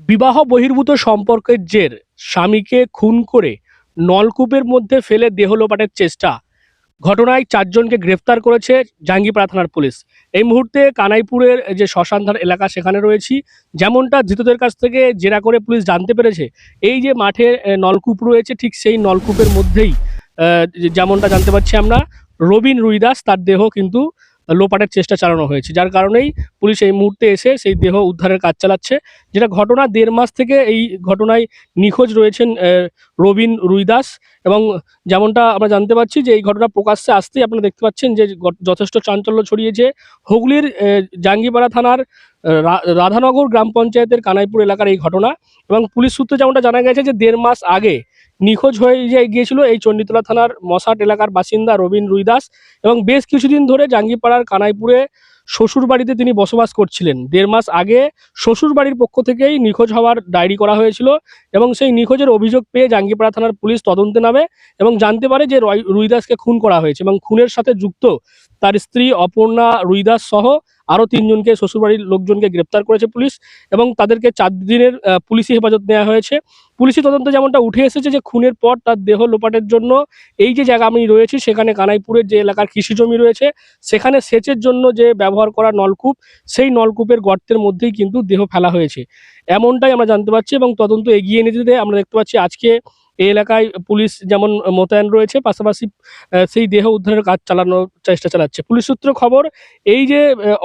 বিবাহ বহির্ভূত সম্পর্কের জের স্বামীকে খুন করে নলকূপের মধ্যে ফেলে দেহ লোপাটের চেষ্টা। ঘটনায় চারজনকে গ্রেফতার করেছে জাঙ্গিপাড়া থানার পুলিশ। এই মুহূর্তে কানাইপুরের যে শ্মশানধার এলাকা, সেখানে রয়েছি। যেমনটা ধৃতদের কাছ থেকে জেরা করে পুলিশ জানতে পেরেছে, এই যে মাঠে নলকূপ রয়েছে, ঠিক সেই নলকূপের মধ্যেই যেমনটা জানতে পারছি আমরা, রবিন রুইদাস তার দেহ কিন্তু লোপাটের চেষ্টা চালানো হয়েছে। যার কারণেই পুলিশ এই মুহূর্তে এসে সেই দেহ উদ্ধারের কাজ চালাচ্ছে। যেটা ঘটনা দেড় মাস থেকে এই ঘটনায় নিখোঁজ রয়েছেন রবিন রুইদাস এবং যেমনটা আমরা জানতে পারছি যে এই ঘটনা প্রকাশ্যে আসতেই আপনারা দেখতে পাচ্ছেন যে যথেষ্ট চাঞ্চল্য ছড়িয়েছে। হুগলির জাঙ্গিপাড়া থানার রাধানগর গ্রাম পঞ্চায়েতের কানাইপুর এলাকার এই ঘটনা এবং পুলিশ সূত্রে যেমনটা জানা গেছে যে দেড় মাস আগে নিখোঁজ হয়ে গিয়েছিল এই চণ্ডীতলা থানার মশাট এলাকার বাসিন্দা রবীন রুইদাস এবং বেশ কিছুদিন ধরে জাঙ্গিপাড়ার কানাইপুরে শ্বশুর বাড়িতে তিনি বসবাস করছিলেন। দেড় মাস আগে শ্বশুর বাড়ির পক্ষ থেকেই নিখোঁজ হওয়ার ডায়েরি করা হয়েছিল এবং সেই নিখোঁজের অভিযোগ পেয়ে জাঙ্গিপাড়া থানার পুলিশ তদন্তে নামে এবং জানতে পারে যে রুইদাসকে খুন করা হয়েছে এবং খুনের সাথে যুক্ত তার স্ত্রী অপর্ণা রুইদাস সহ আরও তিনজনকে, শ্বশুরবাড়ির লোকজনকে গ্রেপ্তার করেছে পুলিশ এবং তাদেরকে চার দিনের পুলিশি হেফাজত নেওয়া হয়েছে। পুলিশি তদন্তে যেমনটা উঠে এসেছে যে খুনের পর তার দেহ লোপাটের জন্য এই যে জায়গা আমি রয়েছি সেখানে কানাইপুরের যে এলাকার কৃষি জমি রয়েছে, সেখানে সেচের জন্য যে ব্যবহার করা নলকূপ, সেই নলকূপের গর্তের মধ্যেই কিন্তু দেহ ফেলা হয়েছে। এমনটাই আমরা জানতে পারছি এবং তদন্ত এগিয়ে নিতে আমরা দেখতে পাচ্ছি আজকে এই এলাকায় পুলিশ যেমন মোতায়েন রয়েছে, পাশাপাশি সেই দেহ উদ্ধারের কাজ চালানোর চেষ্টা চালাচ্ছে। পুলিশ সূত্র খবর, এই যে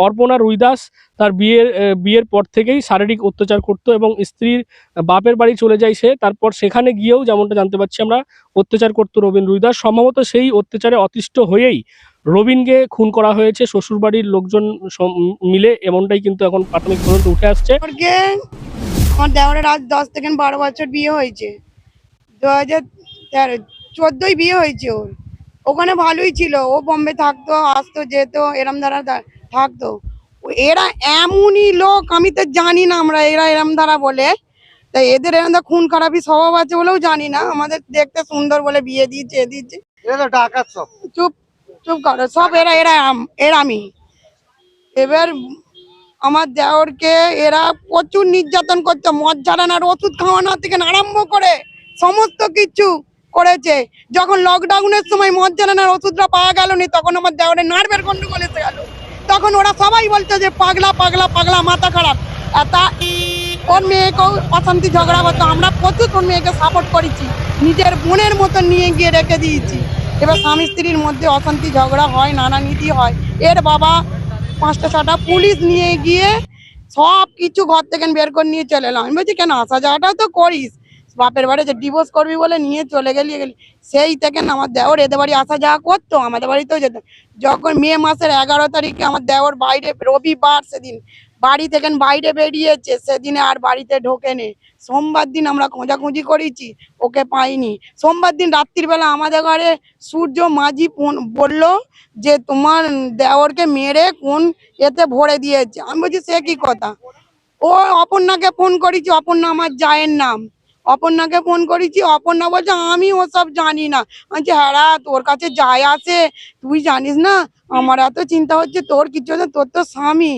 অর্পণা রুইদাস তার বিয়ের বিয়ের পর থেকেই শারীরিক অত্যাচার করতো এবং স্ত্রীর বাপের বাড়ি চলে যায় সে। তারপর সেখানে গিয়েও যেমনটা জানতে পারছি আমরা, অত্যাচার করতো রবীন রুইদাস। সম্ভবত সেই অত্যাচারে অতিষ্ঠ হয়েই রবিনকে খুন করা হয়েছে। শ্বশুরবাড়ির লোকজন মিলে এমনটাই কিন্তু এখন প্রাথমিক তদন্ত উঠে আসছে। আমার দেওয়ারের আজ দশ থেকে বারো বছর বিয়ে হয়েছে। দু হাজার তেরো চোদ্দোই বিয়ে হয়েছে ওর। ওখানে ভালোই ছিল ও বম্বে থাকতো আসতো যেত এরম দ্বারা থা- থাকতো। এরা এমনই লোক আমি তো জানি না আমরা এরা এরম দ্বারা বলে। তাই এদের এরম খুন খারাপি স্বভাব আছে বলেও জানি না। আমাদের দেখতে সুন্দর বলে বিয়ে দিয়েছে এ তো সব। চুপ চুপ করো সব এরা এরা এরামি এবার আমার দেওরকে এরা প্রচুর নির্যাতন করতো মদ ঝাড়ানোর ওষুধ খাওয়ানোর থেকে আরম্ভ করে। সমস্ত কিছু করেছে। যখন লকডাউনের সময় মদ ঝাড়ানোর ওষুধটা পাওয়া গেল নি, তখন আমার দেওরের নার্ভের গন্ডগোল এসে গেল। তখন ওরা সবাই বলতো যে, পাগলা পাগলা পাগলা, মাথা খারাপ। তা, ওর মেয়েকেও অশান্তি ঝগড়া করতো। আমরা প্রচুর ওর মেয়েকে সাপোর্ট করেছি। নিজের বোনের মতন নিয়ে গিয়ে রেখে দিয়েছি। এবার স্বামী স্ত্রীর মধ্যে অশান্তি ঝগড়া হয় নানা নীতি হয়। এর বাবা পাঁচটা, ছটা পুলিশ নিয়ে গিয়ে সব কিছু ঘর থেকে বের করে নিয়ে চলে এলাম আমি বলছি, কেন আসা যাওয়াটাও তো করিস। বাপের বাড়ি যে ডিভোর্স করবি বলে নিয়ে চলে গেলি গেলি। সেই থেকে না আমার দেওর এদের বাড়ি আসা যাওয়া করতো, আমাদের বাড়িতেও যেত। যখন মে মাসের এগারো তারিখে আমার দেওর বাইরে, রবিবার সেদিন বাড়ি থেকে বাইরে বেরিয়েছে, সেদিনে আর বাড়িতে ঢোকে ঢোকেনি। সোমবার দিন আমরা খোঁজাখুঁজি করেছি, ওকে পাইনি। সোমবার দিন রাত্রিবেলা আমাদের ঘরে সূর্য মাঝি ফোন বলল যে, তোমার দেওরকে মেরে কোন এতে ভরে দিয়েছে? আমি বলছি, সে কি কথা? ও অপর্ণাকে ফোন করেছি, অপর্ণা আমার জায়ের নাম। অপর্ণাকে ফোন করেছি অপর্ণা বলছে আমি ওসব জানি না। বলছি হ্যাঁ তোর কাছে যায় আছে তুই জানিস না? আমার এত চিন্তা হচ্ছে তোর কিছু তোর তো স্বামী।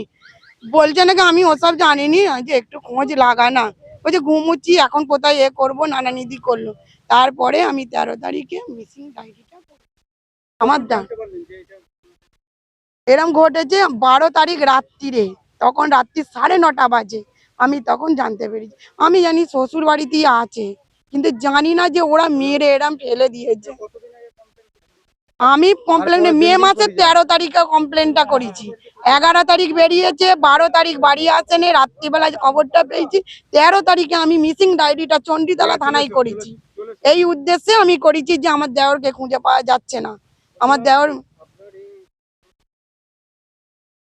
বলছে নাকি আমি ওসব জানিনি। বলছি, একটু খোঁজ লাগা না। বলছে ঘুমুচ্ছি এখন কোথায় এ করব? নানা নিধি করল। তারপরে আমি তেরো তারিখে মিসিং ডায়েরিটা আমার দা এরম ঘটেছে বারো তারিখ রাত্রিরে তখন রাত্রি সাড়ে নটা বাজে। আমি তখন জানতে পেরেছি। আমি জানি শ্বশুর বাড়িতেই আছে কিন্তু জানি না যে ওরা মেরে এরম ফেলে দিয়েছে। আমি কমপ্লেন মে মাসের তেরো তারিখে কমপ্লেনটা করেছি। এগারো তারিখ বেরিয়েছে বারো তারিখ বাড়ি আসেনি রাত্রিবেলায় খবরটা পেয়েছি। তেরো তারিখে আমি মিসিং ডায়েরিটা চণ্ডীতলা থানায় করেছি। এই উদ্দেশ্যে আমি করেছি যে আমার দেওরকে খুঁজে পাওয়া যাচ্ছে না। আমার দেওর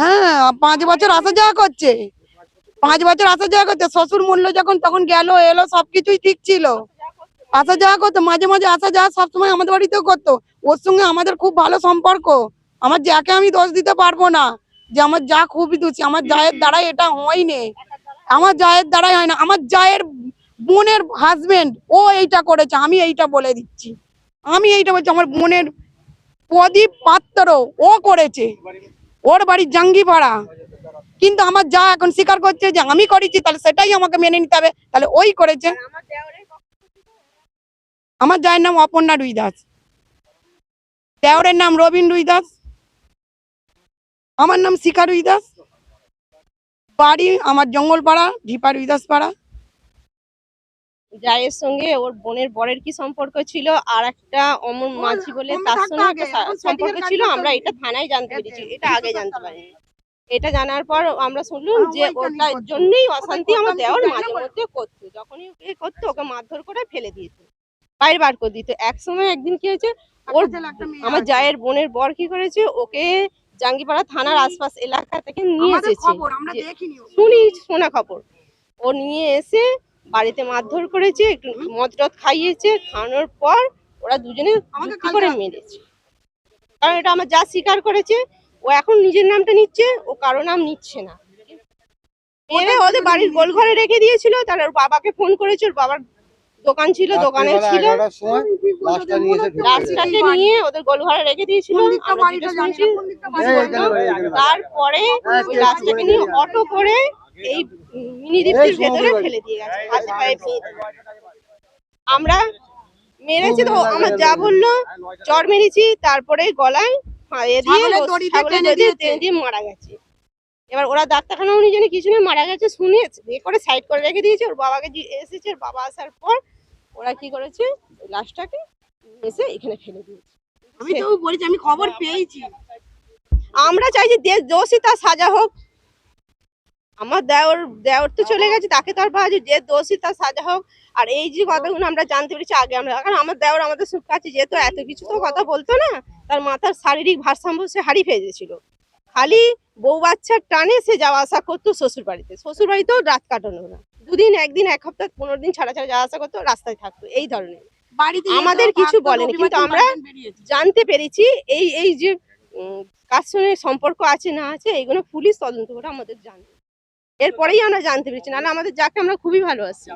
হ্যাঁ পাঁচ বছর আসা যাওয়া করছে। পাঁচ বছর আসা যাওয়া করতে শ্বশুর মূল্য যখন তখন গেল, এলো, সবকিছুই ঠিক ছিল। আসা যাওয়া করতো, মাঝে মাঝে আসা যাওয়া সবসময় আমাদের বাড়িতেও করতো। ওর সঙ্গে আমাদের খুব ভালো সম্পর্ক। আমার যাকে আমি দোষ দিতে পারব না, যে আমার যা খুবই দোষী, আমার জায়ের দ্বারাই এটা হয়নি। আমার জায়ের দ্বারাই হয় না। আমার জায়ের বোনের হাজবেন্ড ও এইটা করেছে, আমি এইটা বলে দিচ্ছি। আমি এইটা বলছি, আমার বোনের প্রদীপ পাত্র ও করেছে। ওর বাড়ি জাঙ্গিপাড়া। কিন্তু আমার যা এখন স্বীকার করছে যে আমি করেছি, তাহলে সেটাই আমাকে মেনে নিতে হবে। তাহলে ওই করেছে। আমার জায়ের নাম অপর্ণা রুই দাস। দেওরের নাম রবীন রুই দাস। আমার নাম শিখা রুই দাস। বাড়ি আমার জঙ্গলপাড়া, ঢিপা রুই দাস পাড়া। জায়ের সঙ্গে ওর বোনের বরের কি সম্পর্ক ছিল? আর একটা অমর মাঝি বলে তার সঙ্গে একটা সম্পর্ক ছিল আমরা এটা থানায় জানতে পেরেছি এটা আগে জানতে পারিনি। এটা জানার পর আমরা শুনলাম যে ওটার জন্যই অশান্তি আমার দেওয়ার মাঝে মধ্যে করতো যখনই এ করতো ওকে মারধর করে ফেলে দিত বাইরে বার করে দিত। এক সময় একদিন কি হয়েছে ওর আমার জায়ের বোনের বর কি করেছে ওকে জাঙ্গিপাড়া থানার আশপাশ এলাকা থেকে নিয়ে এসেছে। ওকে। শুনি শোনা খবর। ও নিয়ে এসে বাড়িতে মারধর করেছে একটু মদ টদ খাইয়েছে খাওয়ানোর পর ওরা দুজনে আমাকে যুক্তি করে মেরেছে। কারণ এটা আমার যা স্বীকার করেছে ও এখন নিজের নামটা নিচ্ছে ও কারও নাম নিচ্ছে না। মেরে ওদের বাড়ির গোল ঘরে রেখে দিয়েছিল তার ওর বাবাকে ফোন করেছে ওর বাবার দোকান ছিল দোকানে ছিল। নিয়ে ওদের গোল ঘরে রেখে দিয়েছিল। তারপরে ওই লাশটাকে নিয়ে অটো করে এই মিনি দ্বীপের ভেতরে। ফেলে দিয়ে গেছে হাতে পায়ে পেয়ে আমরা মেরেছি তো আমার যা বলল চর মেরেছি তারপরে গলায় দিয়ে মারা গেছে। এবার ওরা ডাক্তারখানা অনুযায়ী কিছু নেই মারা গেছে শুনে করে সাইড করে রেখে দিয়েছে ওর বাবাকে দিয়ে এসেছে ওর বাবা আসার পর ওরা কি করেছে লাশটাকে এসে এখানে ফেলে দিয়েছে। আমি তো বলেছি আমি খবর পেয়েছি। আমরা চাইছি যে দেশ দোষী তার সাজা হোক আমার দেওর দেওর তো চলে গেছে তাকে তো আর পাওয়া যে দোষী তার সাজা হোক। আর এই যে কথাগুলো আমরা জানতে পেরেছি আগে আমরা কারণ আমার দেওর আমাদের সুখ কাছে যেহেতু এত কিছু তো কথা বলতো না তার মাথার শারীরিক ভারসাম্য সে হারিয়ে ফেলেছিল খালি বউ বাচ্চার টানে সে যাওয়া আসা করতো শ্বশুর বাড়িতে। শ্বশুর বাড়িতেও রাত কাটানো না। দুদিন একদিন এক সপ্তাহ পনেরো দিন ছাড়া ছাড়া যাওয়া আসা করতো রাস্তায় থাকতো এই ধরনের। বাড়িতে আমাদের কিছু বলেনি, কিন্তু আমরা- জানতে পেরেছি এই এই যে কার সঙ্গে সম্পর্ক আছে না আছে এইগুলো পুলিশ তদন্ত করে আমাদের জানে এরপরেই আমরা জানতে পেরেছি নাহলে আমাদের যাকে আমরা খুবই ভালোবাসি।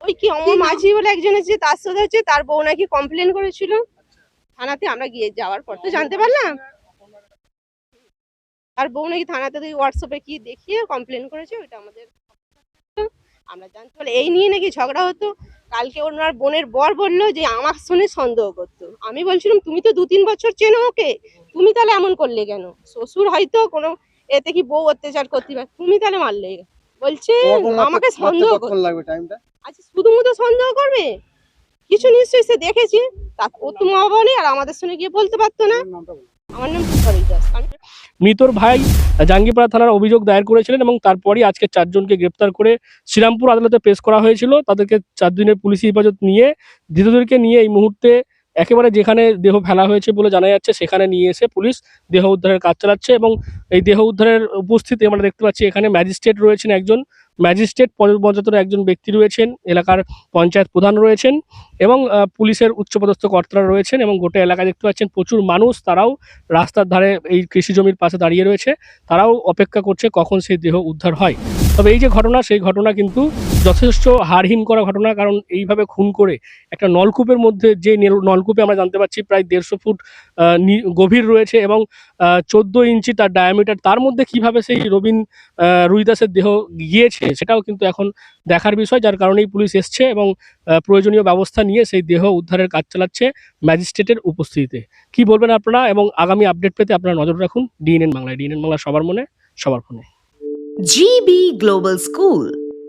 ওই কি অমর মাঝি বলে একজন আছে তার সাথে হচ্ছে তার বউ নাকি কমপ্লেন করেছিল। থানাতে আমরা গিয়ে যাওয়ার পর। তো জানতে পারলাম? আর বউ নাকি থানাতে হোয়াটসঅ্যাপে কি দেখিয়ে কমপ্লেন করেছে ওইটা আমাদের। আমরা জানতে পারলাম এই নিয়ে নাকি ঝগড়া হতো। কালকে ওনার বোনের বর বলল যে আমার শুনে সন্দেহ করতো। আমি বলছিলাম তুমি তো দু তিন বছর চেনো ওকে তুমি তাহলে এমন করলে কেন? শ্বশুর হয়তো কোনো এতে কি বউ অত্যাচার করতে পারে? তুমি তাহলে মারলে। বলছে আমাকে সন্দেহ কতক্ষণ লাগবে টাইমটা আচ্ছা শুধু মুধু সন্দেহ করবে? কিছু নিশ্চয়ই সে দেখেছি। তা ও তো মা বাবা নেই আর আমাদের সঙ্গে গিয়ে বলতে পারতো না। আমার নাম তুষার দাস মৃতর ভাই জাঙ্গিপাড়া থানার অভিযোগ দায়ের করেছিলেন এবং তারপরই আজকে চারজনকে গ্রেপ্তার করে শ্রীরামপুর আদালতে পেশ করা হয়েছিল। তাদেরকে চার দিনের পুলিশি হেফাজত নিয়ে ধৃতদেরকে নিয়ে এই মুহূর্তে একেবারে যেখানে দেহ ফেলা হয়েছে বলে জানা যাচ্ছে, সেখানে নিয়ে এসে পুলিশ দেহ উদ্ধারের কাজ চালাচ্ছে এবং এই দেহ উদ্ধারের উপস্থিতি আমরা দেখতে পাচ্ছি, এখানে ম্যাজিস্ট্রেট রয়েছেন একজন। ম্যাজিস্ট্রেট পদমর্যাদার একজন ব্যক্তি রয়েছেন, এলাকার পঞ্চায়েত প্রধান রয়েছেন এবং পুলিশের উচ্চপদস্থ কর্তারা রয়েছেন এবং গোটা এলাকা দেখতে পাচ্ছেন, প্রচুর মানুষ তারাও রাস্তার ধারে এই কৃষি জমির পাশে দাঁড়িয়ে রয়েছে। তারাও অপেক্ষা করছে কখন সেই দেহ উদ্ধার হয়। তবে এই যে ঘটনা, সেই ঘটনা কিন্তু যথেষ্ট হারহীন করা ঘটনা কারণ এইভাবে খুন করে একটা নলকূপের মধ্যে যে নেল- নলকূপে আমরা জানতে পারছি প্রায় দেড়শো ফুট গভীর রয়েছে এবং চোদ্দ ইঞ্চি তার ডায়ামিটার তার মধ্যে কীভাবে সেই রবিন রুইদাসের দেহ গিয়েছে সেটাও কিন্তু এখন দেখার বিষয় যার কারণেই পুলিশ এসছে এবং প্রয়োজনীয় ব্যবস্থা নিয়ে সেই দেহ উদ্ধারের কাজ চালাচ্ছে ম্যাজিস্ট্রেটের উপস্থিতিতে। কি বলবেন আপনারা এবং আগামী আপডেট পেতে আপনারা নজর রাখুন। ডিএনএন বাংলায় ডিএনএন বাংলা সবার মনে সবার ফোনে। GB global School,